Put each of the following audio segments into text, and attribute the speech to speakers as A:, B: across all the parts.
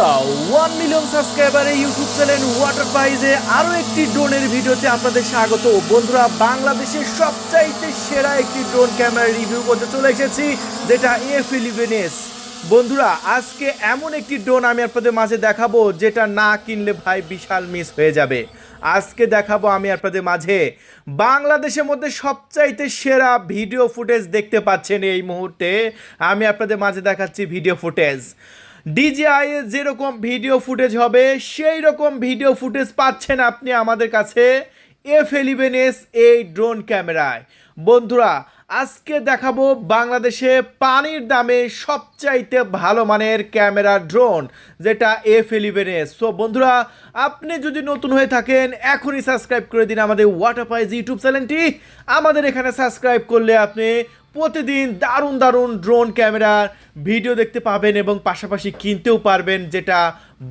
A: One million সাবস্ক্রাইবারে YouTube channel water প্রাইজে আরও একটি ড্রোনের ভিডিওতে আপনাদের স্বাগত। বন্ধুরা, বাংলাদেশের সবচাইতে সেরা একটি ড্রোন ক্যামেরা রিভিউ করতে চলে এসেছি, যেটা এফ ইলেভেন বন্ধুরা, আজকে এমন একটি ড্রোন আমি আপনাদের মাঝে দেখাবো, যেটা না কিনলে ভাই বিশাল মিস হয়ে যাবে। আজকে দেখাবো আমি আপনাদের মাঝে বাংলাদেশের মধ্যে সবচাইতে সেরা ভিডিও ফুটেজ দেখতে পাচ্ছেন এই মুহূর্তে। আমি আপনাদের মাঝে দেখাচ্ছি ভিডিও ফুটেজ ডিজিআই এর যেরকম ভিডিও ফুটেজ হবে সেই রকম ভিডিও ফুটেজ পাচ্ছেন আপনি আমাদের কাছে এফ এলিভেন এস এই ড্রোন ক্যামেরায়। বন্ধুরা, আজকে দেখাবো বাংলাদেশে পানির দামে সবচাইতে ভালো মানের ক্যামেরা ড্রোন যেটা এফ এলিভেন এস সো বন্ধুরা, আপনি যদি নতুন হয়ে থাকেন, এখনই সাবস্ক্রাইব করে দিন আমাদের ওয়াটার পাইজ ইউটিউব চ্যানেলটি আমাদের এখানে সাবস্ক্রাইব করলে আপনি প্রতিদিন দারুণ দারুণ ড্রোন ক্যামেরার ভিডিও দেখতে পাবেন এবং পাশাপাশি কিনতেও পারবেন, যেটা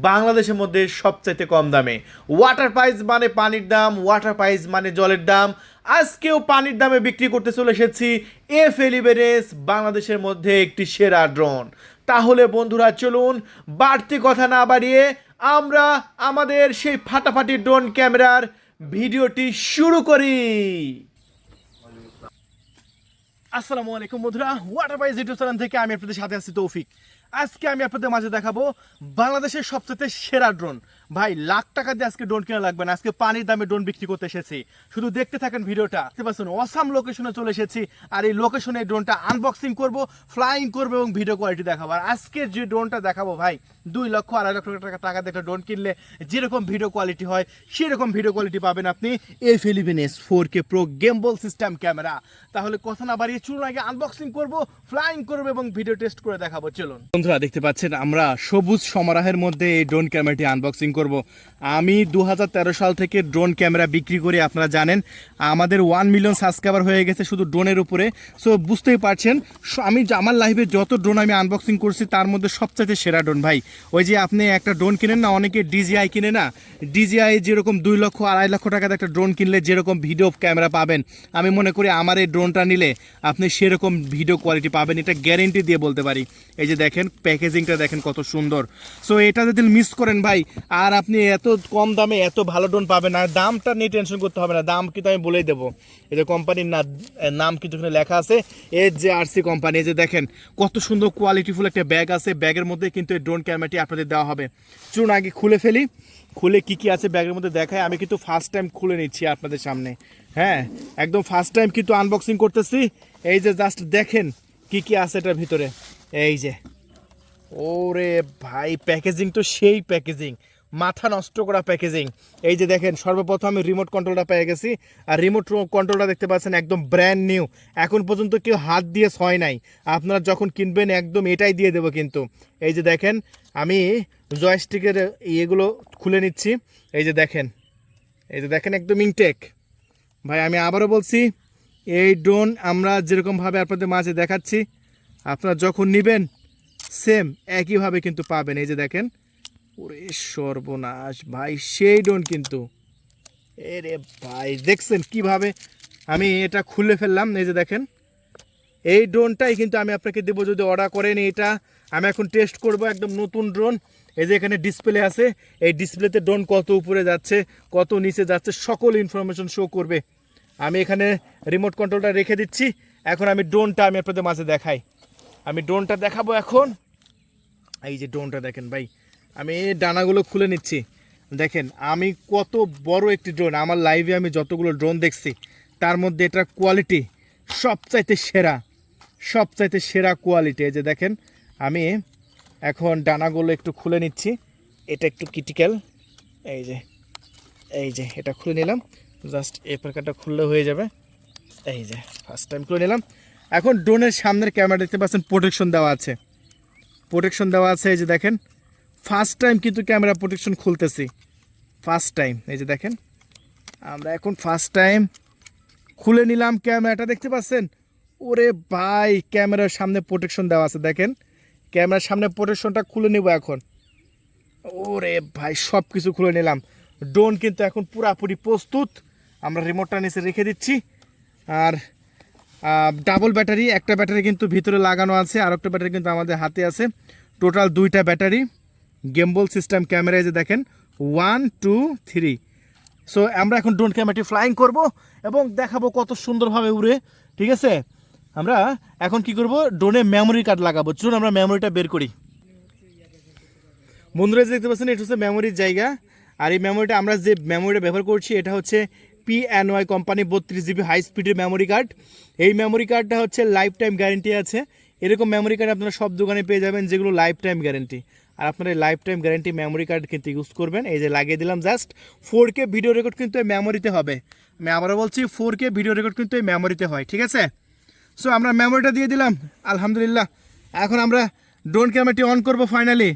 A: বাংলাদেশের মধ্যে সবচাইতে কম দামে। ওয়াটার প্রাইস মানে পানির দাম ওয়াটার প্রাইস মানে জলের দাম। আজকেও পানির দামে বিক্রি করতে চলে এসেছি এফ এলিভেনেস বাংলাদেশের মধ্যে একটি সেরা ড্রোন। তাহলে বন্ধুরা, চলুন বাড়তি কথা না বাড়িয়ে আমরা আমাদের সেই ফাটাফাটি ড্রোন ক্যামেরার ভিডিওটি শুরু করি। আসসালামু আলাইকুম বন্ধুরা ওয়াটার বাইজ ইউটিউব চ্যানেল থেকে আমি আপনাদের সাথে আছি তৌফিক। আজকে আমি আপনাদের মাঝে দেখাবো বাংলাদেশের সবচেয়ে সেরা ড্রোন ভাই, লাখ টাকা দিয়ে আজকে ড্রোন কেনা লাগবে না। আজকে পানির দামে ড্রোন বিক্রি করতে এসেছি। শুধু দেখতে থাকেন ভিডিওটা। দেখতে পাচ্ছেন, অসাম লোকেশনে চলে এসেছি আর এই লোকেশনে এই ড্রোনটা আনবক্সিং করব ফ্লাইং করব এবং ভিডিও কোয়ালিটি দেখাবো। আর আজকে যে ড্রোনটা দেখাবো ভাই, দুই লক্ষ আড়াই লক্ষ টাকা টাকা দিয়ে একটা ড্রোন কিনলে যেরকম ভিডিও কোয়ালিটি হয়, সেরকম ভিডিও কোয়ালিটি পাবেন আপনি F eleven S four K pro gimbal system camera তাহলে কথা না বাড়িয়ে চলুন আগে আনবক্সিং করব ফ্লাইং করব এবং ভিডিও টেস্ট করে দেখাবো। চলুন। বন্ধুরা, দেখতে পাচ্ছেন, আমরা সবুজ সমারাহের মধ্যে এই ড্রোন ক্যামেরাটি আনবক্সিং করব। আমি দু হাজার তেরো সাল থেকে ড্রোন ক্যামেরা বিক্রি করি, আপনারা জানেন। আমাদের ওয়ান মিলিয়ন সাবস্ক্রাইবার হয়ে গেছে শুধু ড্রোনের উপরে। সো বুঝতেই পারছেন আমি আমার লাইফে যত ড্রোন আমি আনবক্সিং করছি, তার মধ্যে সবচাইতে সেরা ড্রোন ভাই। ওই যে আপনি একটা ড্রোন কিনেন না, অনেকে ডিজিআই কিনে না? ডিজিআই যেরকম দুই লক্ষ, আড়াই লক্ষ টাকাতে একটা ড্রোন কিনলে যেরকম ভিডিও ক্যামেরা পাবেন। আমি মনে করি আমার এই ড্রোনটা নিলে আপনি সেরকম ভিডিও কোয়ালিটি পাবেন, এটা গ্যারেন্টি দিয়ে বলতে পারি। এই যে দেখেন প্যাকেজিংটা দেখেন কত সুন্দর। সো এটা যদি মিস করেন ভাই আর আপনি এত কম দামে এত ভালো ড্রোন পাবেন আর দামটা নিয়ে টেনশন করতে হবে না। দাম কিন্তু আমি বলেই দেবো। এই যে কোম্পানির না নাম কিন্তু এখানে লেখা আছে এর যে আরসি কোম্পানি এই যে দেখেন, কত সুন্দর কোয়ালিটিফুল একটা ব্যাগ আছে। ব্যাগের মধ্যে কিন্তু এই ড্রোন ক্যামেরাটি আপনাদের দেওয়া হবে। চলুন আগে খুলে ফেলি। খুলে কি কি আছে ব্যাগের মধ্যে দেখায় আমি কিন্তু ফার্স্ট টাইম খুলে নিচ্ছি আপনাদের সামনে। হ্যাঁ একদম ফার্স্ট টাইম কিন্তু আনবক্সিং করতেছি। এই যে জাস্ট দেখেন কি কি আছে এটার ভিতরে। এই যে। ওরে ভাই প্যাকেজিং তো সেই প্যাকেজিং মাথা নষ্ট করা প্যাকেজিং এই যে দেখেন, সর্বপ্রথম আমি রিমোট কন্ট্রোলটা পেয়ে গেছি। আর রিমোট কন্ট্রোলটা দেখতে পাচ্ছেন, একদম ব্র্যান্ড নিউ এখন পর্যন্ত কেউ হাত দিয়ে ছয় নাই। আপনারা যখন কিনবেন, একদম এটাই দিয়ে দেবো কিন্তু। এই যে দেখেন, আমি জয়স্টিকের ইয়েগুলো খুলে নিচ্ছি। এই যে দেখেন, এই যে দেখেন একদম ইনটেক ভাই, আমি আবারও বলছি, এই ড্রোন আমরা যেরকমভাবে আপনাদের মাঝে দেখাচ্ছি, আপনারা যখন নেবেন সেম একইভাবে কিন্তু পাবেন। এই যে দেখেন ওরে সর্বনাশ। ভাই, সেই ডোন কিন্তু। এরে ভাই, দেখছেন কীভাবে? আমি এটা খুলে ফেললাম, এই যে দেখেন। এই ড্রোনটাই কিন্তু আমি আপনাকে দেবো যদি অর্ডার করেন এটা। আমি এখন টেস্ট করব একদম নতুন ড্রোন। এই যে এখানে ডিসপ্লে আছে। এই ডিসপ্লেতে ড্রোন কত উপরে যাচ্ছে, কত নিচে যাচ্ছে, সকল ইনফরমেশন শো করবে। আমি এখানে রিমোট কন্ট্রোলটা রেখে দিচ্ছি। এখন আমি ড্রোনটা আমি আপনাদের মাঝে দেখাই। আমি ড্রোনটা দেখাবো এখন। এই যে ড্রোনটা দেখেন ভাই আমি এই ডানাগুলো খুলে নিচ্ছি। দেখেন, আমি কত বড় একটি ড্রোন আমার লাইভে আমি যতগুলো ড্রোন দেখছি, তার মধ্যে এটার কোয়ালিটি সবচাইতে সেরা সবচাইতে সেরা কোয়ালিটি এই যে দেখেন, আমি এখন ডানাগুলো একটু খুলে নিচ্ছি। এটা একটু ক্রিটিক্যাল এই যে এই যে, এটা খুলে নিলাম। জাস্ট এই প্রকারটা খুললে হয়ে যাবে। এই যে ফার্স্ট টাইম খুলে নিলাম। এখন ড্রোনের সামনের ক্যামেরা দেখতে পাচ্ছেন প্রোটেকশন দেওয়া আছে। প্রোটেকশন দেওয়া আছে, এই যে দেখেন। ফার্স্ট টাইম কিন্তু ক্যামেরা প্রোটেকশন খুলতেছি। ফার্স্ট টাইম এই যে দেখেন। আমরা এখন ফার্স্ট টাইম খুলে নিলাম ক্যামেরাটা দেখতে পাচ্ছেন? ওরে ভাই ক্যামেরার সামনে প্রোটেকশন দেওয়া আছে, দেখেন। ক্যামেরার সামনে প্রোটেকশনটা খুলে নেব এখন। ওরে ভাই সব কিছু খুলে নিলাম। ড্রোন কিন্তু এখন পুরাপুরি প্রস্তুত। আমরা রিমোটটা নিচে রেখে দিচ্ছি। আর ডাবল ব্যাটারি একটা ব্যাটারি কিন্তু ভিতরে লাগানো আছে আর একটা ব্যাটারি কিন্তু আমাদের হাতে আছে। টোটাল দুইটা ব্যাটারি
B: গেমবল সিস্টেম ক্যামেরায় যে দেখেন ওয়ান টু থ্রি সো আমরা এখন ড্রোন ক্যামেরাটি ফ্লাইং করব এবং দেখাবো কত সুন্দরভাবে উড়ে, ঠিক আছে? আমরা এখন কি করব? ড্রোনে মেমোরি কার্ড লাগাবো। চলুন আমরা মেমোরিটা বের করি। বন্ধুরা দেখতে পাচ্ছেন, এটা হচ্ছে মেমোরির জায়গা। আর এই মেমোরিটা আমরা যে মেমোরিটা ব্যবহার করছি, এটা হচ্ছে পি এন ওয়াই কোম্পানি বত্রিশ জিবি হাই স্পিডের মেমোরি কার্ড এই মেমোরি কার্ডটা হচ্ছে লাইফ টাইম গ্যারেন্টি আছে। এরকম মেমোরি কার্ড আপনারা সব দোকানে পেয়ে যাবেন, যেগুলো লাইফ টাইম গ্যারেন্টি আর আপনারা এই life time guarantee memory card কিন্তু ইউজ করবেন। এই যে লাগিয়ে দিলাম just four K video record কিন্তু এই মেমোরিতে হবে। আমি আবারও বলছি ফোর কে ভিডিও রেকর্ড কিন্তু এই মেমোরিতে হয়, ঠিক আছে? সো আমরা মেমোরিটা দিয়ে দিলাম, আলহামদুলিল্লাহ। এখন আমরা ড্রোন ক্যামেরাটি অন করব ফাইনালি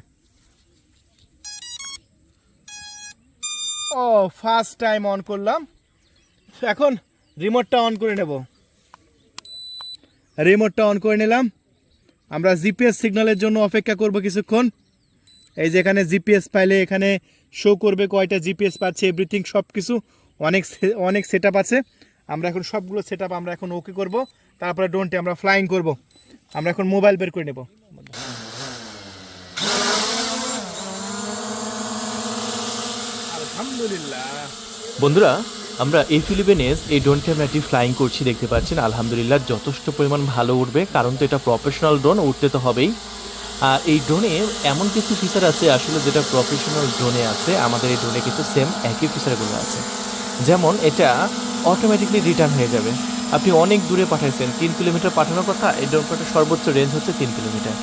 B: ও ফার্স্ট টাইম অন করলাম। এখন রিমোটটা অন করে নেব। রিমোটটা অন করে নিলাম। আমরা জিপিএস সিগন্যালের জন্য অপেক্ষা করব কিছুক্ষণ। এই যে এখানে জিপিএস পাইলে এখানে শো করবে কয়টা জিপিএস পাচ্ছে এভরিথিং সব কিছু অনেক অনেক সেট আছে। আমরা এখন সবগুলো সেট আমরা এখন ওকে করব। তারপরে ড্রোনটি আমরা ফ্লাইং করব। আমরা এখন মোবাইল বের করে নেব। আলহামদুলিল্লাহ।
A: বন্ধুরা, আমরা এই ফিলিপিনেস এই ড্রোন ক্যামেরাটি ফ্লাইং করছি দেখতে পাচ্ছেন। আলহামদুলিল্লাহ, যথেষ্ট পরিমাণ ভালো উঠবে, কারণ তো এটা প্রফেশনাল ড্রোন উঠতে তো হবেই। আর এই ড্রোনে এমন কিছু ফিচার আছে, আসলে যেটা প্রফেশনাল ড্রোনে আছে, আমাদের এই ড্রোনে কিন্তু সেম একই ফিচারগুলো আছে। যেমন এটা অটোমেটিকলি রিটার্ন হয়ে যাবে। আপনি অনেক দূরে পাঠাইছেন, তিন কিলোমিটার পাঠানোর কথা এই ড্রোনটার সর্বোচ্চ রেঞ্জ হচ্ছে তিন কিলোমিটার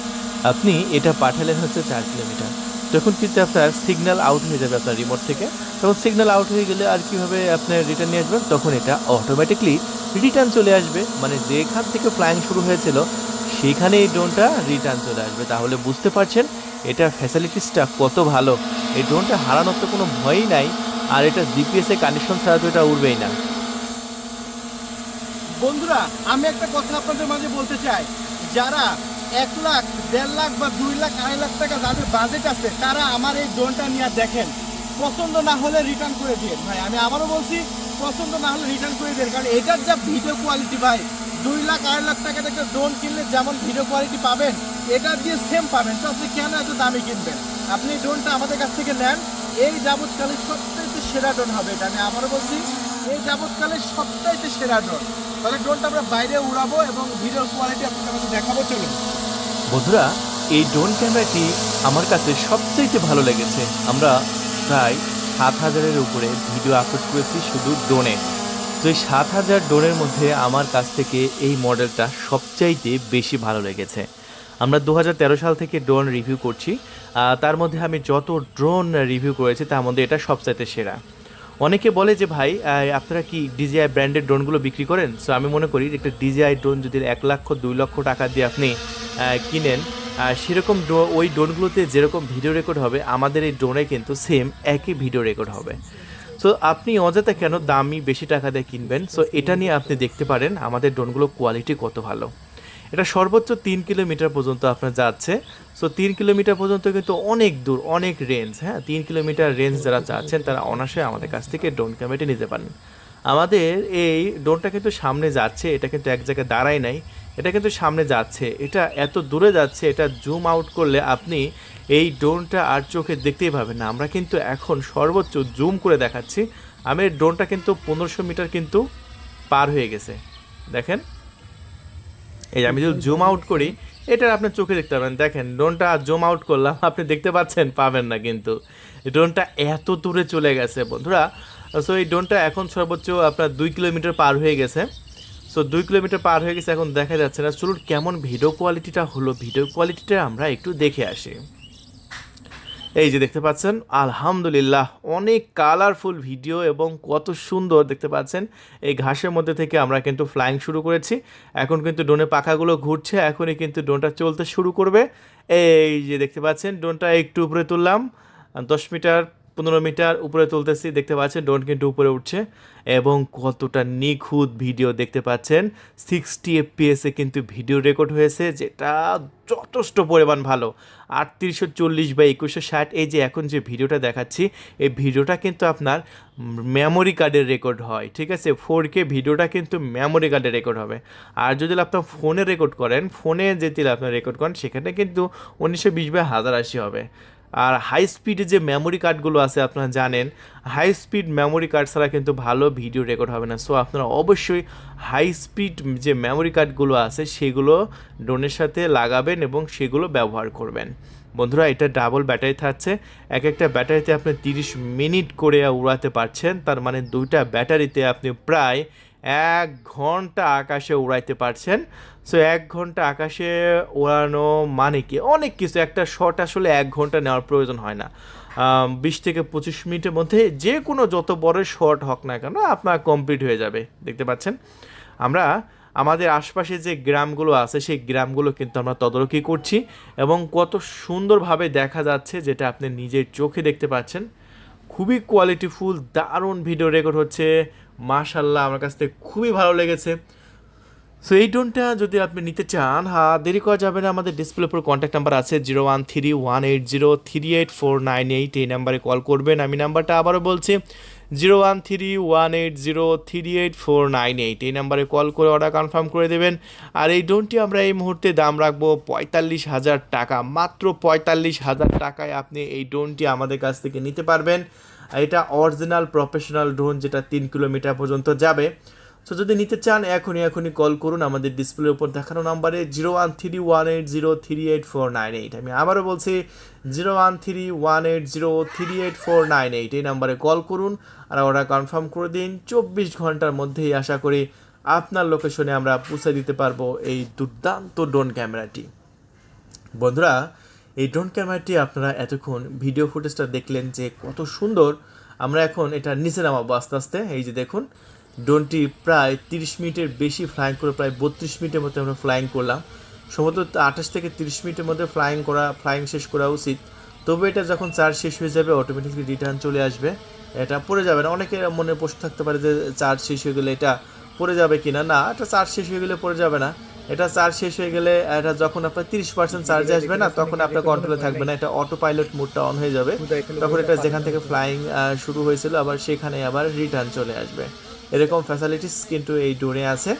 A: আপনি এটা পাঠালেন হচ্ছে চার কিলোমিটার তখন কিন্তু আপনার সিগন্যাল আউট হয়ে যাবে আপনার রিমোট থেকে, তখন সিগন্যাল আউট হয়ে গেলে আর কীভাবে আপনার রিটার্ন নিয়ে আসবেন? তখন এটা অটোমেটিকলি রিটার্ন চলে আসবে। মানে যেখান থেকে ফ্লাইং শুরু হয়েছিল সেখানে এই ড্রোনটা রিটার্ন চলে আসবে। তাহলে বুঝতে পারছেন, এটার ফ্যাসিলিটিসটা কত ভালো। এই ড্রোনটা হারানোর তো কোনো ভয়ই নাই, আর এটা জিপিএস কানেকশন ছাড়া তো এটা উড়বেই না।
B: বন্ধুরা, আমি একটা কথা আপনাদের মাঝে বলতে চাই। যারা এক লাখ, দেড় লাখ বা দুই লাখ, আড়াই লাখ টাকা যাদের বাজেট আছে, তারা আমার এই ড্রোনটা নিয়ে দেখেন। পছন্দ না হলে রিটার্ন করে দিন ভাই, আমি আবারও বলছি, পছন্দ না হলে রিটার্ন করে দিন কারণ এটার যা ভিডিও কোয়ালিটি ভাই দুই লাখ, আড়াই লাখ টাকার একটা ড্রোন কিনলে যেমন ভিডিও কোয়ালিটি পাবেন, এটা দিয়ে সেম পাবেন। তো আপনি কেন এত দামি কিনবেন? আপনি ড্রোনটা আমাদের কাছ থেকে নেন। এই যাবৎকালে সবচাইতে সেরা ড্রোন হবে এটা। আমি আবারও বলছি, এই যাবৎকালে সবচাইতে সেরা ড্রোন তাহলে ড্রোনটা আমরা বাইরে উড়াবো এবং ভিডিও কোয়ালিটি আপনাদের কাছে দেখাবো, চলুন।
A: বন্ধুরা, এই ড্রোন ক্যামেরাটি আমার কাছে সবচেয়ে ভালো লেগেছে। আমরা প্রায় সাত হাজারের উপরে ভিডিও আপলোড করেছি শুধু ড্রোনে তো এই সাত হাজার ড্রোনের মধ্যে আমার কাছ থেকে এই মডেলটা সবচাইতে বেশি ভালো লেগেছে। আমরা দু হাজার তেরো সাল থেকে ড্রোন রিভিউ করছি তার মধ্যে আমি যত ড্রোন রিভিউ করেছি তার মধ্যে এটা সবচাইতে সেরা। অনেকে বলে যে, ভাই আপনারা কি ডিজিআই ব্র্যান্ডের ড্রোনগুলো বিক্রি করেন? সো আমি মনে করি একটা ডিজিআই ড্রোন যদি এক লক্ষ, দুই লক্ষ টাকা দিয়ে আপনি কিনেন সেরকম ওই ড্রোনগুলোতে যেরকম ভিডিও রেকর্ড হবে, আমাদের এই ড্রোনে কিন্তু সেম একই ভিডিও রেকর্ড হবে। সো আপনি অযথা কেন দামি বেশি টাকা দিয়ে কিনবেন? সো এটা নিয়ে আপনি দেখতে পারেন আমাদের ড্রোনগুলো কোয়ালিটি কত ভালো। এটা সর্বোচ্চ তিন কিলোমিটার পর্যন্ত আপনার যাচ্ছে। সো তিন কিলোমিটার পর্যন্ত কিন্তু অনেক দূর, অনেক রেঞ্জ হ্যাঁ? তিন কিলোমিটার রেঞ্জ যারা চাচ্ছেন তারা অনায়াসে আমাদের কাছ থেকে ড্রোন ক্যামেরাটি নিতে পারেন। আমাদের এই ড্রোনটা কিন্তু সামনে যাচ্ছে, এটা কিন্তু এক জায়গায় দাঁড়ায় নাই। এটা কিন্তু সামনে যাচ্ছে, এটা এত দূরে যাচ্ছে, এটা জুম আউট করলে আপনি এই ড্রোনটা আর চোখে দেখতেই পাবেন না। আমরা কিন্তু এখন সর্বোচ্চ জুম করে দেখাচ্ছি। আমি এই ড্রোনটা কিন্তু পনেরোশো মিটার কিন্তু পার হয়ে গেছে। দেখেন? এই আমি যদি জুম আউট করি এটা আপনার চোখে দেখতে পাবেন। দেখেন ড্রোনটা জুম আউট করলাম, আপনি দেখতে পাচ্ছেন, পাবেন না কিন্তু। ড্রোনটা এত দূরে চলে গেছে, বন্ধুরা। সো এই ড্রোনটা এখন সর্বোচ্চ আপনার দুই কিলোমিটার পার হয়ে গেছে। সো দুই কিলোমিটার পার হয়ে গেছে, এখন দেখা যাচ্ছে না। চলুন কেমন ভিডিও কোয়ালিটিটা হলো ভিডিও কোয়ালিটিটা আমরা একটু দেখে আসি। এই যে দেখতে পাচ্ছেন, আলহামদুলিল্লাহ, অনেক কালারফুল ভিডিও এবং কত সুন্দর দেখতে পাচ্ছেন। এই ঘাসের মধ্যে থেকে আমরা কিন্তু ফ্লাইং শুরু করেছি। এখন কিন্তু ড্রোনের পাখাগুলো ঘুরছে, এখনই কিন্তু ড্রোনটা চলতে শুরু করবে। এই যে দেখতে পাচ্ছেন ড্রোনটা একটু উপরে তুললাম, দশ মিটার পনেরো মিটার উপরে তুলতেছি, দেখতে পাচ্ছেন ড্রোন কিন্তু উপরে উঠছে এবং কতটা নিখুঁত ভিডিও দেখতে পাচ্ছেন। সিক্সটি এফপিএসে কিন্তু ভিডিও রেকর্ড হয়েছে, যেটা যথেষ্ট পরিমাণ ভালো। আটত্রিশশো চল্লিশ বা একুশশো ষাট, এই যে এখন যে ভিডিওটা দেখাচ্ছি, এই ভিডিওটা কিন্তু আপনার মেমোরি কার্ডের রেকর্ড হয়, ঠিক আছে? ফোর কে ভিডিওটা কিন্তু মেমোরি কার্ডে রেকর্ড হবে। আর যদি আপনার ফোনে রেকর্ড করেন ফোনে যদি আপনার রেকর্ড করেন, সেখানে কিন্তু উনিশশো বিশ বাই হাজার আশি হবে। আর হাই স্পিডে যে মেমোরি কার্ডগুলো আছে, আপনারা জানেন হাই স্পিড মেমোরি কার্ড ছাড়া কিন্তু ভালো ভিডিও রেকর্ড হবে না। সো আপনারা অবশ্যই হাই স্পিড যে মেমোরি কার্ডগুলো আছে, সেগুলো ড্রোনের সাথে লাগাবেন এবং সেগুলো ব্যবহার করবেন। বন্ধুরা, এটা ডাবল ব্যাটারি থাকছে। এক একটা ব্যাটারিতে আপনি তিরিশ মিনিট করে উড়াতে পারছেন। তার মানে দুইটা ব্যাটারিতে আপনি প্রায় এক ঘণ্টা আকাশে উড়াইতে পারছেন। সো এক ঘণ্টা আকাশে ওড়ানো মানে কি? অনেক কিছু। একটা শট আসলে এক ঘণ্টা নেওয়ার প্রয়োজন হয় না। বিশ থেকে পঁচিশ মিনিটের মধ্যে যে কোনো যত বড় শট হোক না কেন আপনার কমপ্লিট হয়ে যাবে। দেখতে পাচ্ছেন? আমরা আমাদের আশপাশে যে গ্রামগুলো আছে, সেই গ্রামগুলো কিন্তু আমরা তদারকি করছি এবং কত সুন্দরভাবে দেখা যাচ্ছে যেটা আপনি নিজের চোখে দেখতে পাচ্ছেন। খুবই কোয়ালিটিফুল দারুণ ভিডিও রেকর্ড হচ্ছে। মাশাল্লাহ আমার কাছ থেকে খুবই ভালো লেগেছে। সো এই ড্রোনটা যদি আপনি নিতে চান হ্যাঁ দেরি করা যাবে না। আমাদের ডিসপ্লে উপর কন্ট্যাক্ট নাম্বার আছে zero one three one eight zero three eight four nine eight এই নাম্বারে কল করবেন। আমি নাম্বারটা আবারও বলছি zero one three one eight zero three eight four nine eight এই নাম্বারে কল করে অর্ডার কনফার্ম করে দেবেন। আর এই ড্রোনটি আমরা এই মুহূর্তে দাম রাখব পঁয়তাল্লিশ হাজার টাকা। মাত্র পঁয়তাল্লিশ হাজার টাকায় আপনি এই ড্রোনটি আমাদের কাছ থেকে নিতে পারবেন। এটা অরিজিনাল প্রফেশনাল ড্রোন যেটা তিন কিলোমিটার পর্যন্ত যাবে। সো যদি নিতে চান, এখনই এখনই কল করুন। আমাদের ডিসপ্লের উপর দেখানো নাম্বারে zero one three one eight zero three eight four nine eight আমি আবারও বলছি zero one three one eight zero three eight four nine eight এই নাম্বারে কল করুন আর ওরা কনফার্ম করে দিন। চব্বিশ ঘণ্টার মধ্যেই আশা করি আপনার লোকেশনে আমরা পৌঁছে দিতে পারব এই দুর্দান্ত ড্রোন ক্যামেরাটি বন্ধুরা এই ড্রোন ক্যামেরাটি আপনারা এতক্ষণ ভিডিও ফুটেজটা দেখলেন যে কত সুন্দর। আমরা এখন এটা নিচে নামাবো আস্তে আস্তে, এই যে দেখুন। ড্রোনটি প্রায় তিরিশ মিনিটের বেশি ফ্লাইং করে, প্রায় বত্রিশ মিনিটের মধ্যে আমরা ফ্লাইং করলাম। সম্ভবত আঠাশ থেকে তিরিশ মিনিটের মধ্যে ফ্লাইং করা ফ্লাইং শেষ করা উচিত। তবে এটা যখন চার্জ শেষ হয়ে যাবে অটোমেটিকলি রিটার্ন চলে আসবে। এটা পড়ে যাবে না। অনেকের মনে প্রশ্ন থাকতে পারে যে চার্জ শেষ হয়ে গেলে এটা পড়ে যাবে কিনা? না, এটা চার্জ শেষ হয়ে গেলে পড়ে যাবে না। এটা চার্জ শেষ হয়ে গেলে এটা যখন আপনার তিরিশ পার্সেন্ট চার্জে আসবে না তখন আপনার কন্ট্রোলে থাকবে না। এটা অটো পাইলট মোডটা অন হয়ে যাবে। তখন এটা যেখান থেকে ফ্লাইং শুরু হয়েছিল আবার সেখানে আবার রিটার্ন চলে আসবে। এরকম ফ্যাসিলিটিস কিন্তু এই ড্রোনে আছে।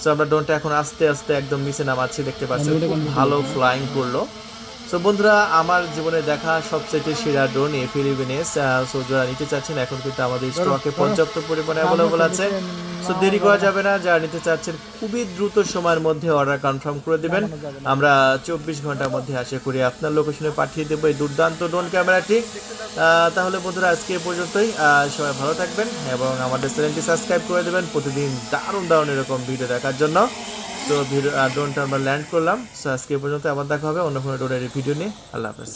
A: সো আমরা ড্রোনটা এখন আস্তে আস্তে একদম নিচে নামাচ্ছি দেখতে পাচ্ছেন খুব ভালো ফ্লাইং করল। সো বন্ধুরা আমার জীবনে দেখা সবচেয়ে সেরা ড্রোন এ ফিলিপিনেস সো যারা নিতে চাচ্ছেন এখন কিন্তু আমাদের স্টকে পর্যাপ্ত পরিমাণে অ্যাভেলেবল আছে। সো দেরি করা যাবে না, যারা নিতে চাচ্ছেন খুবই দ্রুত সময়ের মধ্যে অর্ডার কনফার্ম করে দিবেন। আমরা চব্বিশ ঘণ্টার মধ্যে আশা করি আপনার লোকেশনে পাঠিয়ে দেবো এই দুর্দান্ত ড্রোন ক্যামেরাটি তাহলে বন্ধুরা, আজকে এ পর্যন্তই। সবাই ভালো থাকবেন এবং আমাদের চ্যানেলটি সাবস্ক্রাইব করে দেবেন। প্রতিদিন দারুণ দারুণ এরকম ভিডিও দেখার জন্য। তো ভিডিও ড্রোনটা আমরা ল্যান্ড করলাম। সো আজকে এ পর্যন্ত আবার দেখা হবে অন্য কোনো ড্রোনের ভিডিও নিয়ে। আল্লাহ হাফেজ।